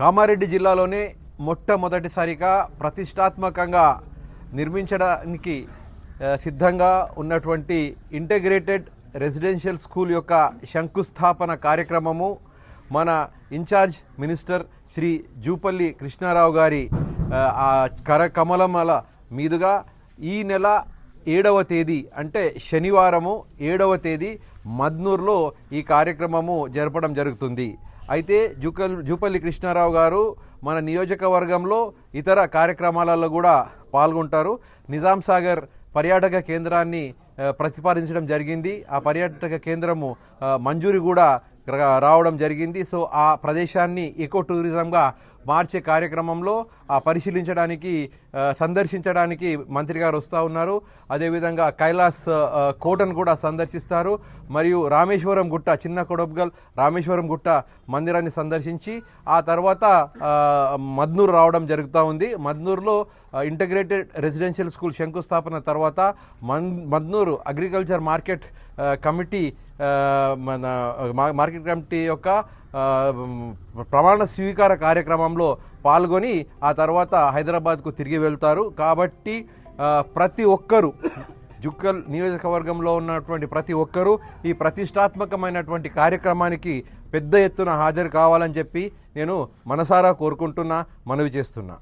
కామారెడ్డి జిల్లాలోనే మొట్టమొదటిసారిగా ప్రతిష్టాత్మకంగా నిర్మించడానికి సిద్ధంగా ఉన్నటువంటి ఇంటగ్రేటెడ్ రెసిడెన్షియల్ స్కూల్ యొక్క శంకుస్థాపన కార్యక్రమము మన ఇన్ఛార్జ్ మినిస్టర్ శ్రీ జూపల్లి కృష్ణారావు గారి కరకమలమల మీదుగా ఈ నెల ఏడవ తేదీ అంటే శనివారము ఏడవ తేదీ మద్నూర్లో ఈ కార్యక్రమము జరపడం జరుగుతుంది. అయితే జూకల్ జూపల్లి కృష్ణారావు గారు మన నియోజకవర్గంలో ఇతర కార్యక్రమాలలో కూడా పాల్గొంటారు. నిజాం సాగర్ పర్యాటక కేంద్రాన్ని ప్రతిపాదించడం జరిగింది. ఆ పర్యాటక కేంద్రము మంజూరి కూడా రావడం జరిగింది. సో ఆ ప్రదేశాన్ని ఎకో టూరిజంగా మార్చే కార్యక్రమంలో ఆ పరిశీలించడానికి సందర్శించడానికి మంత్రి గారు వస్తూ ఉన్నారు. అదేవిధంగా కైలాస్ కోటను కూడా సందర్శిస్తారు. మరియు రామేశ్వరం గుట్ట చిన్న కొడబ్గల్ రామేశ్వరం గుట్ట మందిరాన్ని సందర్శించి ఆ తర్వాత మద్నూర్ మద్నూరు రావడం జరుగుతూ ఉంది. మద్నూరులో ఇంటగ్రేటెడ్ రెసిడెన్షియల్ స్కూల్ శంకుస్థాపన తర్వాత మన్ మద్నూరు అగ్రికల్చర్ మార్కెట్ కమిటీ మన మార్కెట్ కమిటీ యొక్క ప్రమాణ స్వీకార కార్యక్రమంలో పాల్గొని ఆ తర్వాత హైదరాబాద్కు తిరిగి వెళ్తారు. కాబట్టి ప్రతి ఒక్కరూ జుక్కల్ నియోజకవర్గంలో ఉన్నటువంటి ప్రతి ఒక్కరూ ఈ ప్రతిష్టాత్మకమైనటువంటి కార్యక్రమానికి పెద్ద ఎత్తున హాజరు కావాలని చెప్పి నేను మనసారా కోరుకుంటున్నా మనవి చేస్తున్నా.